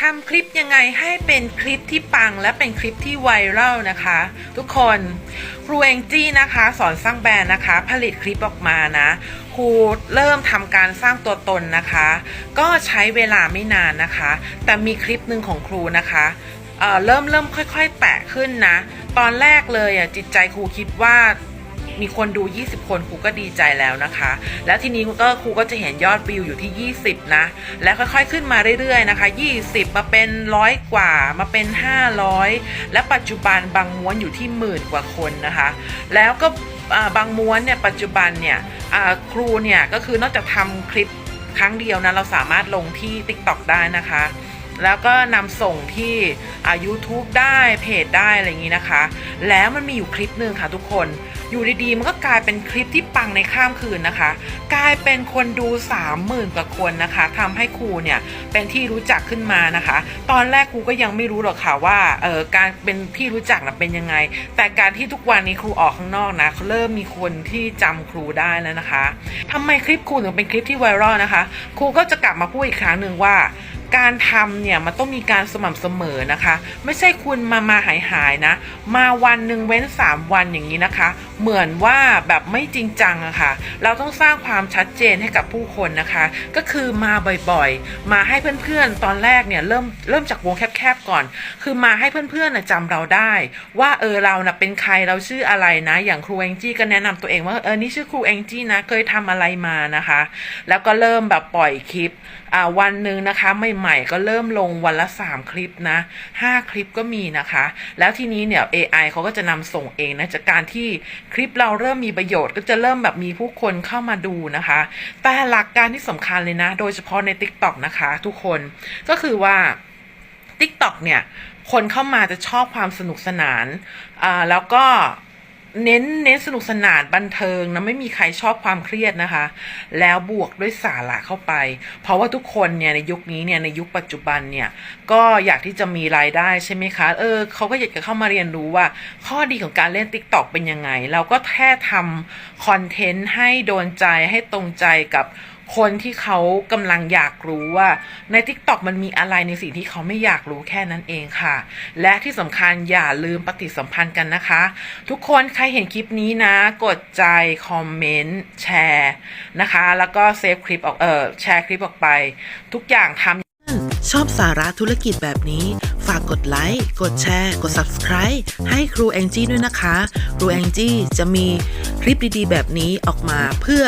ทำคลิปยังไงให้เป็นคลิปที่ปังและเป็นคลิปที่ไวรัลนะคะ ทุกคนครูเองจี้นะคะสอนสร้างแบรนด์นะคะ ผลิตคลิปออกมานะครูเริ่มทำการสร้างตัวตนนะคะ ก็ใช้เวลาไม่นานนะคะ แต่มีคลิปหนึ่งของครูนะคะเอ่อเริ่มเริ่มค่อย ๆ แตะขึ้นนะ ตอนแรกเลยอะจิตใจครูคิดว่า มีคนดู 20 คนครูก็ดีใจแล้วนะคะ แล้วทีนี้ก็ครูก็จะเห็นยอดวิวอยู่ที่ 20 นะ แล้วค่อยๆขึ้นมาเรื่อยๆนะคะ 20 มาเป็นร้อยกว่ามาเป็น 500 และปัจจุบันบางม้วนอยู่ที่หมื่นกว่าคนนะคะ แล้วก็บางม้วนเนี่ยปัจจุบันเนี่ยครูเนี่ยก็คือนอกจากทำคลิปครั้งเดียวนะเราสามารถลงที่ TikTok ได้นะคะ แล้วก็นำส่งที่ YouTube ได้เพจได้อะไรอย่างนี้นะคะ แล้วมันมีอยู่คลิปหนึ่งค่ะทุกคนอยู่ดีๆ มันก็กลายเป็นคลิปที่ปังในข้ามคืนนะคะ กลายเป็นคนดู 30,000กว่าคนนะคะทำให้ครูเนี่ยเป็นที่รู้จักขึ้นมานะคะ ตอนแรกครูก็ยังไม่รู้หรอกค่ะว่าเออการเป็นที่รู้จักนะเป็นยังไง แต่การที่ทุกวันนี้ครูออกข้างนอกนะเริ่มมีคนที่จำครูได้แล้วนะคะทำไมคลิปครูถึงเป็นคลิปที่ไวรัลนะคะ ครูก็จะกลับมาพูดอีกครั้งหนึ่งว่า การทำเนี่ยมันต้องมีการสม่ำเสมอนะคะ ไม่ใช่คุณมามาหายหายๆนะ มาวันหนึ่งเว้น 3 วันอย่างนี้นะคะ เหมือนว่าแบบไม่จริงจังอะค่ะ เราต้องสร้างความชัดเจนให้กับผู้คนนะคะ ก็คือมาบ่อยๆ มาให้เพื่อนๆ ตอนแรกเนี่ยเริ่มเริ่มจากวงแคบๆก่อน คือมาให้เพื่อนๆน่ะจำเราได้ ว่าเออเราน่ะเป็นใครเราชื่ออะไรนะ อย่างครูแองจี้ก็แนะนำตัวเองว่าเออนี่ชื่อครูแองจี้นะเคยทำอะไรมานะคะ แล้วก็เริ่มแบบปล่อยคลิปอ่าวันหนึ่งนะคะใหม่ๆก็เริ่มลงวันละ 3 คลิปนะ5คลิปก็มีนะคะ แล้วทีนี้เนี่ย AI เขาก็จะนำส่งเองนะจากการที่คลิปเราเริ่มมีประโยชน์ก็จะเริ่มแบบมีผู้คนเข้ามาดูนะคะ แต่หลักการที่สำคัญเลยนะ โดยเฉพาะใน TikTok นะคะทุกคนก็คือว่า TikTok เนี่ย คนเข้ามาจะชอบความสนุกสนานอ่าแล้วก็ เน้นเน้นสนุกสนานบันเทิงนะไม่มีใครชอบความเครียดนะคะ แล้วบวกด้วยสาระเข้าไป เพราะว่าทุกคนเนี่ยในยุคนี้เนี่ยในยุคปัจจุบันเนี่ยก็อยากที่จะมีรายได้ใช่ไหมคะ เออเขาก็อยากจะเข้ามาเรียนรู้ว่า ข้อดีของการเล่น TikTok เป็นยังไง เราก็แค่ทำคอนเทนต์ให้โดนใจให้ตรงใจกับ คนที่เขากำลังอยากรู้ว่าใน TikTok มันมีอะไรในสิ่งที่เขาไม่อยากรู้แค่นั้นเองค่ะ และที่สำคัญอย่าลืมปฏิสัมพันธ์กันนะคะ ทุกคนใครเห็นคลิปนี้นะ กดใจ คอมเมนต์ แชร์นะคะ แล้วก็เซฟคลิปออกเออแชร์คลิปออกไป ทุกอย่างทำ ชอบสาระธุรกิจแบบนี้ ฝากกดไลค์ กดแชร์ กด Subscribe ให้ครูแองจี้ด้วยนะคะ ครูแองจี้จะมีคลิปดีๆ แบบนี้ออกมาเพื่อ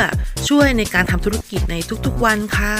ช่วยในการทำธุรกิจในทุกๆวันค่ะ